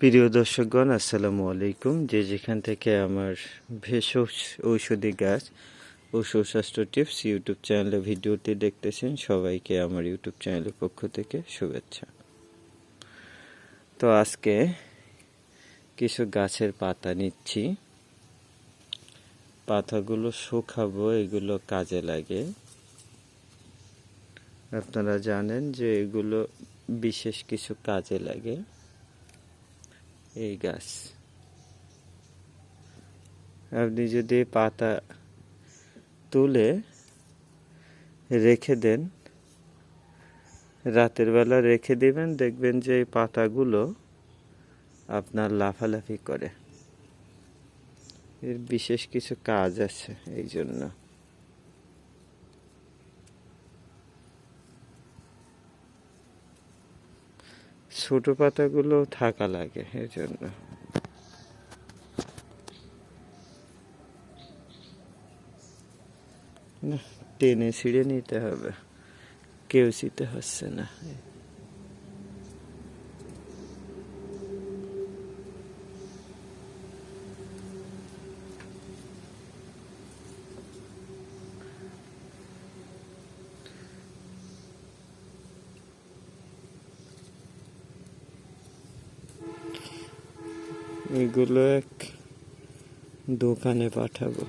প্রিয় দর্শকগণ, আসসালামু আলাইকুম। যে যেখান থেকে আমার ভেষজ ঔষধি গাছ ও সুস্বাস্থ্য টিপস ইউটিউব চ্যানেলে ভিডিওটি দেখতেছেন, সবাইকে আমার ইউটিউব চ্যানেলের পক্ষ থেকে শুভেচ্ছা। তো আজকে কিছু গাছের পাতা নিচ্ছি। পাতাগুলো শুকাবো, এগুলো কাজে লাগে। আপনারা জানেন যে এগুলো বিশেষ কিছু কাজে লাগে। এই গাছ। আপনি যদি পাতা তুলে রেখে দেন, রাতের বেলা রেখে দিবেন, দেখবেন যে এই পাতাগুলো আপনার লাফালাফি করে। এর বিশেষ কিছু কাজ আছে এই জন্য। ছোট পাতাগুলো থাকা লাগে এই জন্য টেনে ছিঁড়ে নিতে হবে। কেউ চিতে হচ্ছে না। এগুলো এক দোকানে পাঠাবো।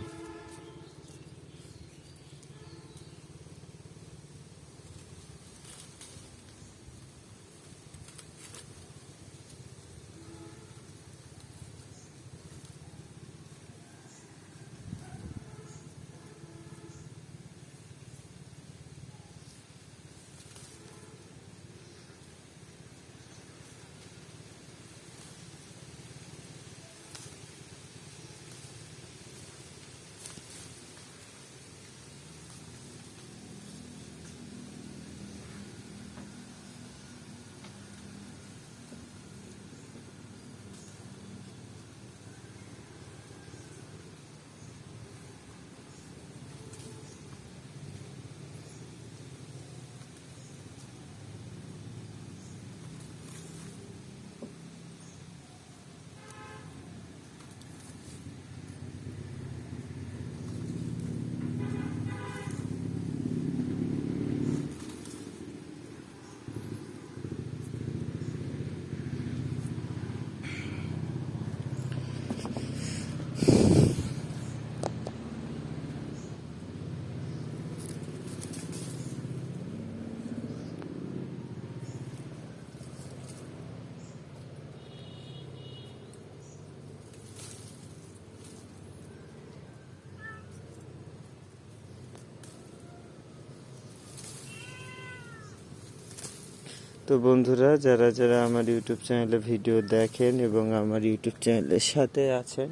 তো বন্ধুরা, যারা যারা আমার ইউটিউব চ্যানেলে ভিডিও দেখেন এবং আমার ইউটিউব চ্যানেলের সাথে আছেন,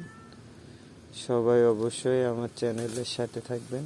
সবাই অবশ্যই আমার চ্যানেলের সাথে থাকবেন।